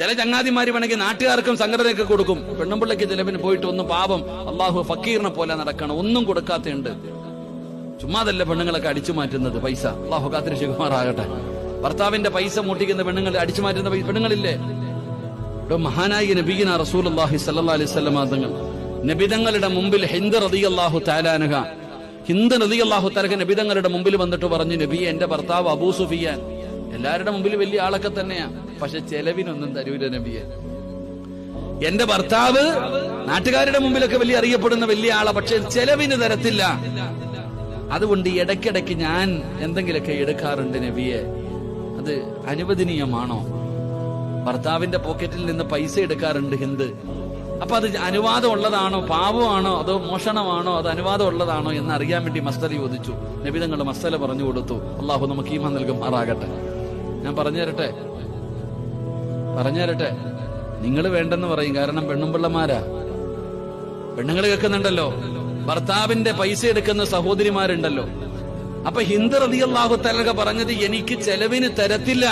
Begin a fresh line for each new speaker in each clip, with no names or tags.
ചില ചങ്ങാതിമാര് വേണമെങ്കിൽ നാട്ടുകാർക്കും സംഘടനയൊക്കെ കൊടുക്കും. പെണ്ണുമ്പിള്ളയ്ക്ക് ചിലവിന് പോയിട്ട് ഒന്ന് പാപം അള്ളാഹു ഫക്കീറിനെ പോലെ നടക്കണം. ഒന്നും കൊടുക്കാത്തയുണ്ട്. ചുമ്മാതല്ല പെണ്ണുങ്ങളൊക്കെ അടിച്ചു മാറ്റുന്നത് പൈസ. അള്ളാഹു കാത്തിരിശുമാറാകട്ടെ ഭർത്താവിന്റെ പൈസ മുട്ടിക്കുന്ന പെണ്ണുങ്ങൾ അടിച്ചു മാറ്റുന്ന പെണ്ണുങ്ങളില്ലേ? ഇവിടെ മഹാനായി നബീന റസൂൽ അള്ളാഹി സല്ലാ അലൈഹി സ്വലം തങ്ങൾ നബിതങ്ങളുടെ മുമ്പിൽ ഹിന്ദ് റതി അള്ളാഹു താലാനുക ഹിന്ദ് റതി അള്ളാഹു താലക നബിതങ്ങളുടെ മുമ്പിൽ വന്നിട്ട് പറഞ്ഞു നബി എന്റെ ഭർത്താവ് അബൂ സുഫിയാൻ എല്ലാവരുടെ മുമ്പിൽ വലിയ ആളൊക്കെ തന്നെയാ. പക്ഷെ ചെലവിനൊന്നും തരൂല നബിയെ. എന്റെ ഭർത്താവ് നാട്ടുകാരുടെ മുമ്പിലൊക്കെ വലിയ അറിയപ്പെടുന്ന വലിയ ആളാ. പക്ഷെ ചെലവിന് തരത്തില്ല. അതുകൊണ്ട് ഇടയ്ക്കിടയ്ക്ക് ഞാൻ എന്തെങ്കിലുമൊക്കെ എടുക്കാറുണ്ട് നബിയെ. അത് അനുവദനീയമാണോ? ഭർത്താവിന്റെ പോക്കറ്റിൽ നിന്ന് പൈസ എടുക്കാറുണ്ട് ഹിന്ദ് അപ്പൊ അത് അനുവാദം ഉള്ളതാണോ? പാപമാണോ അതോ മോഷണമാണോ? അത് അനുവാദം ഉള്ളതാണോ? എന്ന് അറിയാൻ വേണ്ടി മസ്തല ചോദിച്ചു. നബിതങ്ങൾ മസ്തല പറഞ്ഞു കൊടുത്തു. അള്ളാഹു നമുക്ക് ഈമ നൽകുമാറാകട്ടെ. ഞാൻ പറഞ്ഞു തരട്ടെ പറഞ്ഞു തരട്ടെ നിങ്ങൾ വേണ്ടെന്ന് പറയും. കാരണം പെണ്ണും പെണ്ണുമ്പിള്ളമാരാ. പെണ്ണുങ്ങൾ കേൾക്കുന്നുണ്ടല്ലോ. ഭർത്താവിന്റെ പൈസ എടുക്കുന്ന സഹോദരിമാരുണ്ടല്ലോ. അപ്പൊ ഹിന്ദു റതിയല്ലാഹു തലക പറഞ്ഞത് എനിക്ക് ചെലവിന് തരത്തില്ല.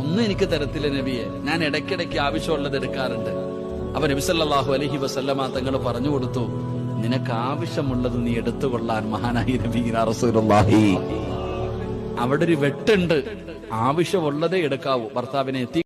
ഒന്നും എനിക്ക് തരത്തില്ല നബിയെ. ഞാൻ ഇടയ്ക്കിടയ്ക്ക് ആവശ്യമുള്ളത് എടുക്കാറുണ്ട്. അപ്പൊ നബിസല്ലാഹു അലഹി വസല്ലമ തങ്ങൾ പറഞ്ഞു കൊടുത്തു നിനക്ക് ആവശ്യമുള്ളത് നീ എടുത്തുകൊള്ളാൻ മഹാനായി നബീന റസൂലുള്ളാഹി. അവിടെ ഒരു വെട്ടുണ്ട്. ആവശ്യമുള്ളതേ എടുക്കാവൂ. ഭർത്താവിനെ എത്തി